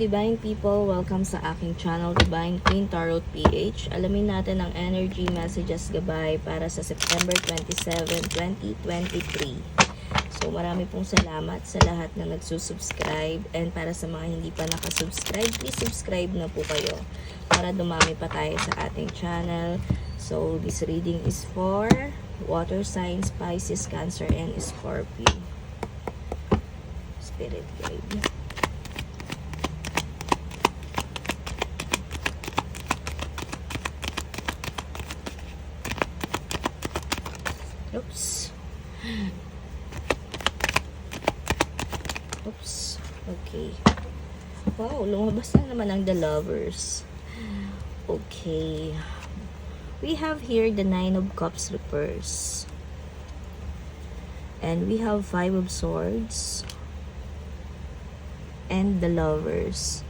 Divine people, welcome sa aking channel, Divine Queen Tarot PH. Alamin natin ang energy messages gabay para sa September 27, 2023. So marami pong salamat sa lahat na nagsusubscribe and para sa mga hindi pa nakasubscribe, please subscribe na po kayo para dumami pa tayo sa ating channel. So this reading is for water signs, Pisces, Cancer, and Scorpio. Spirit guide. Oops. Oops. Okay. Wow, lumabas na naman ang The Lovers. Okay. We have here the Nine of Cups reverse. And we have Five of Swords. And the Lovers.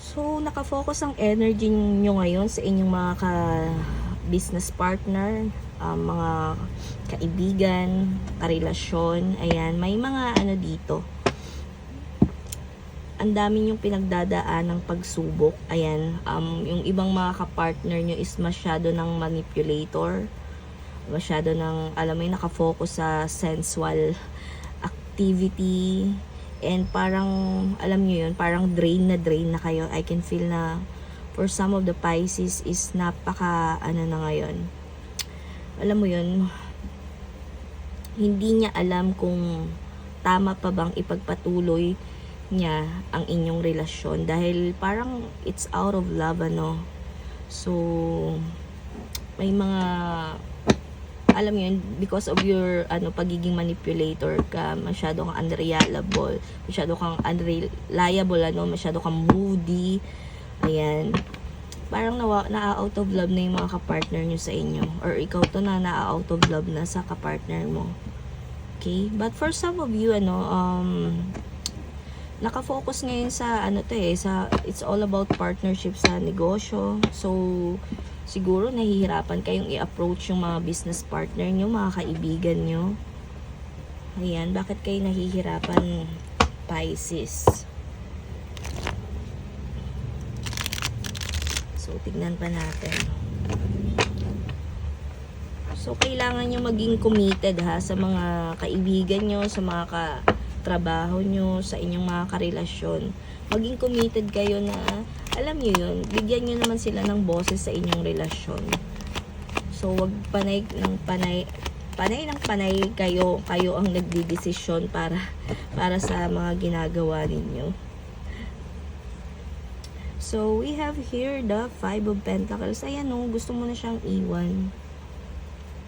So, nakafocus ang energy nyo ngayon sa inyong mga ka-business partner, um, mga kaibigan, karelasyon. Ayan, may mga ano dito. Ang dami yung pinagdadaan ng pagsubok. Ayan, um, yung ibang mga kapartner nyo is masyado ng manipulator. Masyado ng, alam mo yung nakafocus sa sensual activity. And parang, alam nyo yun, parang drain na drain na kayo. I can feel na for some of the Pisces is napaka, ano na ngayon, alam mo yun, hindi niya alam kung tama pa bang ipagpatuloy niya ang inyong relasyon. Dahil parang it's out of love ano. So may mga alam mo yun because of your ano pagiging manipulator ka masyado kang unreliable masyado kang unreliable ano masyado kang moody. Ayan parang nawa, na-out of love na yung mga kapartner nyo sa inyo. Or ikaw to na na-out of love na sa kapartner mo. Okay? But for some of you, ano, um, nakafocus ngayon sa, ano to eh, sa, it's all about partnership sa negosyo. So, siguro nahihirapan kayong i-approach yung mga business partner nyo, mga kaibigan nyo. Ayan, bakit kayo nahihirapan, Pisces? So, tignan pa natin. So, kailangan nyo maging committed ha sa mga kaibigan nyo, sa mga katrabaho nyo, sa inyong mga karelasyon. Maging committed kayo na, alam nyo yun, bigyan nyo naman sila ng boses sa inyong relasyon. So, wag panay ng panay, panay ng panay kayo, kayo ang nagdidesisyon para, para sa mga ginagawa ninyo. So, we have here the Five of Pentacles. Ayan o, gusto mo na siyang iwan.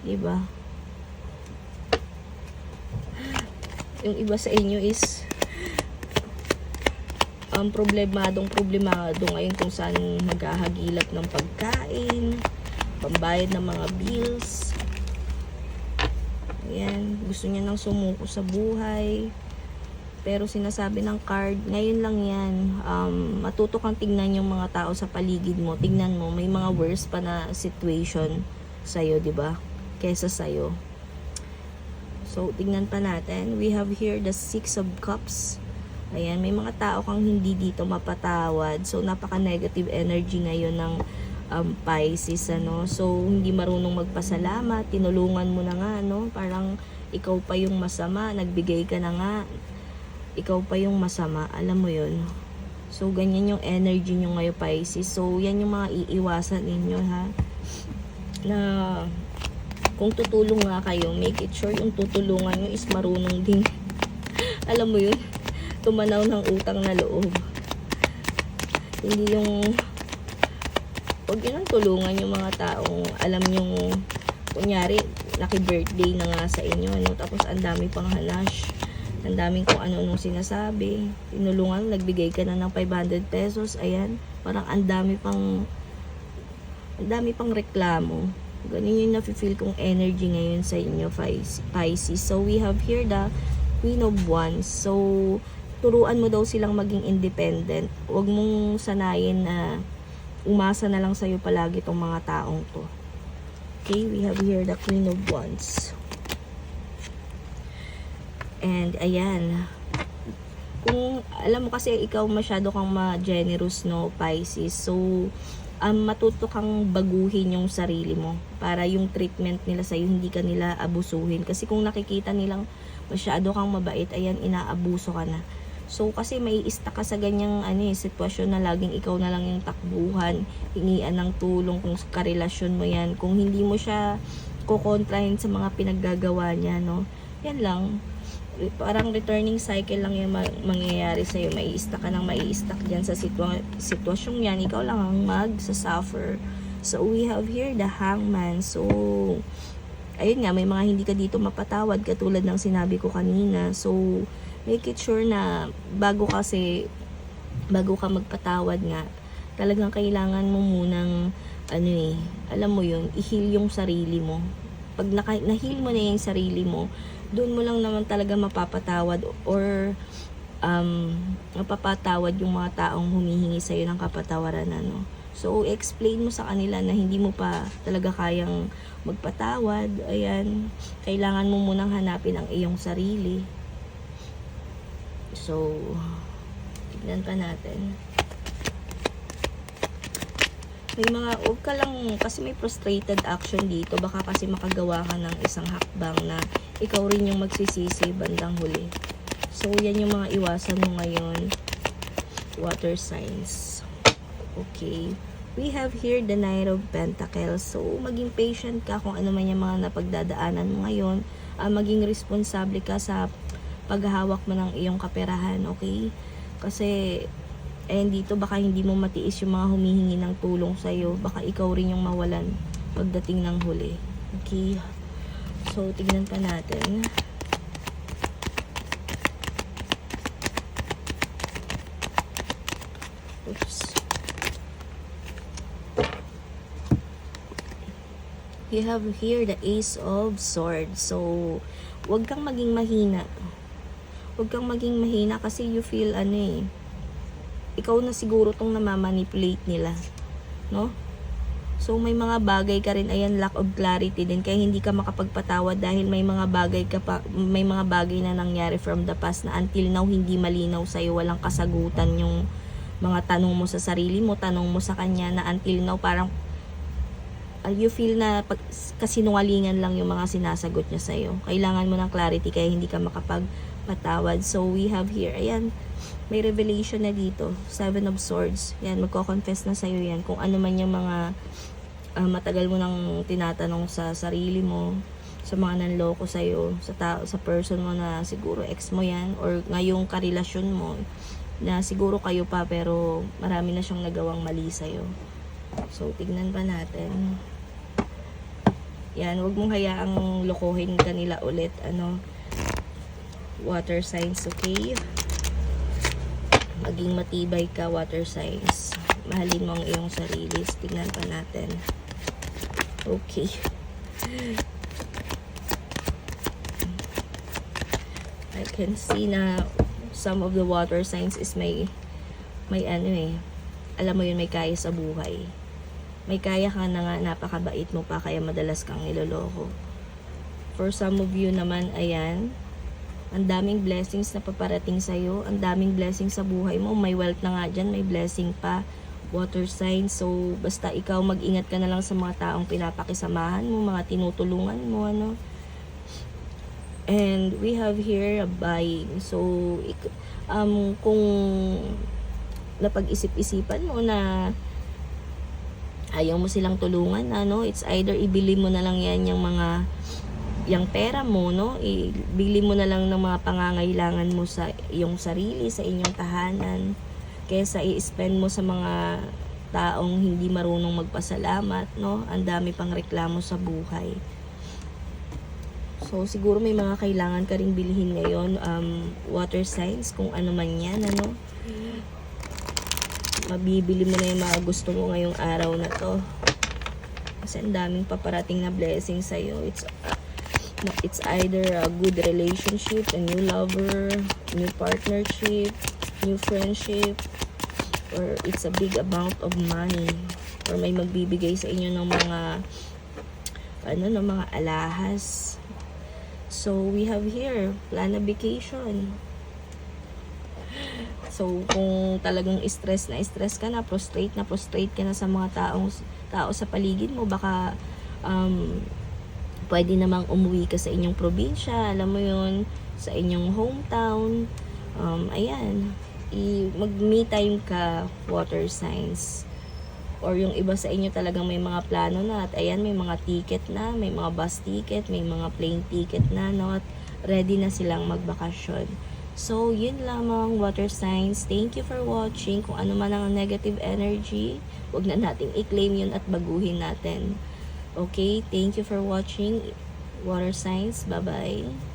Diba? Yung iba sa inyo is um, problemadong problemado ngayon kung saan naghahagilap ng pagkain, pambayad ng mga bills. Ayan, gusto niya nang sumuko sa buhay. Pero sinasabi ng card, ngayon lang yan, um, matuto kang tignan yung mga tao sa paligid mo. Tignan mo, may mga worse pa na situation sa'yo, ba? Kesa sa'yo. So, tignan pa natin. We have here the Six of Cups. Ayan, may mga tao kang hindi dito mapatawad. So, napaka-negative energy ngayon ng um, Pisces, ano. So, hindi marunong magpasalamat. Tinulungan mo na nga, no. Parang ikaw pa yung masama. Nagbigay ka na nga ikaw pa yung masama, alam mo yun. So, ganyan yung energy nyo ngayon, Pisces. So, yan yung mga iiwasan ninyo, ha? Na, kung tutulong nga kayo, make it sure yung tutulungan nyo is marunong din. alam mo yun? Tumanaw ng utang na loob. Hindi yung, huwag yun tulungan yung mga taong, alam yung, kunyari, naki-birthday na nga sa inyo, ano? Tapos, ang dami pang hanash ang daming kung ano nung sinasabi. Tinulungan, nagbigay ka na ng 500 pesos. Ayan, parang ang dami pang ang dami pang reklamo. Ganun yung nafe-feel kong energy ngayon sa inyo, Pisces. So, we have here the Queen of Wands. So, turuan mo daw silang maging independent. Huwag mong sanayin na umasa na lang sa'yo palagi tong mga taong to. Okay, we have here the Queen of Wands. And ayan, kung alam mo kasi ikaw masyado kang ma-generous no Pisces. So um, matuto kang baguhin yung sarili mo para yung treatment nila sa hindi ka nila abusuhin. Kasi kung nakikita nilang masyado kang mabait ayan inaabuso ka na. So kasi may ista ka sa ganyang ano, eh, sitwasyon na laging ikaw na lang yung takbuhan hingian ng tulong kung karelasyon mo yan. Kung hindi mo siya kukontrahin sa mga pinaggagawa niya no? Yan lang parang returning cycle lang yung ma- mangyayari sa iyo. May stuck ka nang may stuck diyan sa sitwa- sitwasyong yan. Ikaw lang ang mag-suffer. So, we have here the hangman. So, ayun nga, may mga hindi ka dito mapatawad katulad ng sinabi ko kanina. So, make it sure na bago kasi, bago ka magpatawad nga, talagang kailangan mo munang, ano eh, alam mo yun, i-heal yung sarili mo. Pag naka, na-heal mo na yung sarili mo, doon mo lang naman talaga mapapatawad or um, mapapatawad yung mga taong humihingi sa'yo ng kapatawaran ano. So, explain mo sa kanila na hindi mo pa talaga kayang magpatawad. Ayan, kailangan mo munang hanapin ang iyong sarili. So, tignan pa natin. May mga, huwag ka lang, kasi may frustrated action dito. Baka kasi makagawa ka ng isang hakbang na ikaw rin yung magsisisi bandang huli. So, yan yung mga iwasan mo ngayon. Water signs. Okay. We have here the Knight of Pentacles. So, maging patient ka kung ano man yung mga napagdadaanan mo ngayon. Ah, maging responsable ka sa paghahawak mo ng iyong kaperahan, okay? Kasi, eh, dito baka hindi mo matiis yung mga humihingi ng tulong sa'yo. Baka ikaw rin yung mawalan pagdating ng huli. Okay? So, tignan pa natin. Oops. You have here the Ace of Swords. So, wag kang maging mahina. Wag kang maging mahina kasi you feel ano eh. Ikaw na siguro tong namamanipulate nila. No? So, may mga bagay ka rin, ayan, lack of clarity din. Kaya hindi ka makapagpatawad dahil may mga bagay ka pa, may mga bagay na nangyari from the past na until now hindi malinaw sa'yo, walang kasagutan yung mga tanong mo sa sarili mo, tanong mo sa kanya na until now parang you feel na pag, kasinungalingan lang yung mga sinasagot niya sa'yo. Kailangan mo ng clarity kaya hindi ka makapagpatawad. So, we have here, ayan, may revelation na dito. Seven of Swords. Yan, magko-confess na sa'yo yan. Kung ano man yung mga uh, matagal mo nang tinatanong sa sarili mo, sa mga nanloko sa'yo, sa, ta- sa person mo na siguro ex mo yan, or ngayong karelasyon mo, na siguro kayo pa pero marami na siyang nagawang mali sa'yo. So, tignan pa natin. Yan, wag mong hayaang lokohin kanila ulit. Ano, water signs, okay? Maging matibay ka, water signs. Mahalin mo ang iyong sarili. Tignan pa natin. Okay. I can see na some of the water signs is may may ano eh alam mo yun may kaya sa buhay may kaya ka na nga napakabait mo pa kaya madalas kang niloloko. For some of you naman ayan ang daming blessings na paparating sa'yo ang daming blessings sa buhay mo. May wealth na nga dyan may blessing pa water sign. So basta ikaw mag-ingat ka na lang sa mga taong pinapakisamahan mo mga tinutulungan mo ano. And we have here a buying. So, um, kung napag-isip-isipan mo na ayaw mo silang tulungan, ano, it's either ibili mo na lang yan yung mga yung pera mo, no? Ibili mo na lang ng mga pangangailangan mo sa iyong sarili, sa inyong tahanan, kaysa i-spend mo sa mga taong hindi marunong magpasalamat, no? Ang dami pang reklamo sa buhay. So, siguro may mga kailangan ka ring bilhin ngayon. Um, water signs, kung ano man yan, ano. Mabibili mo na yung mga gusto mo ngayong araw na to. Kasi ang daming paparating na blessing sa'yo. It's, uh, it's either a good relationship, a new lover, new partnership, new friendship, or it's a big amount of money. Or may magbibigay sa inyo ng mga ano, ng mga alahas. So, we have here, plan a vacation. So, kung talagang stress na stress ka na, prostrate na prostrate ka na sa mga taong tao sa paligid mo, baka um, pwede namang umuwi ka sa inyong probinsya, alam mo yun, sa inyong hometown. Um, ayan, i- mag-me time ka, water signs. Or yung iba sa inyo talagang may mga plano na at ayan, may mga ticket na, may mga bus ticket, may mga plane ticket na, no? At ready na silang magbakasyon. So, yun lamang, water signs. Thank you for watching. Kung ano man ang negative energy, wag na nating i-claim yun at baguhin natin. Okay, thank you for watching. Water signs, bye-bye.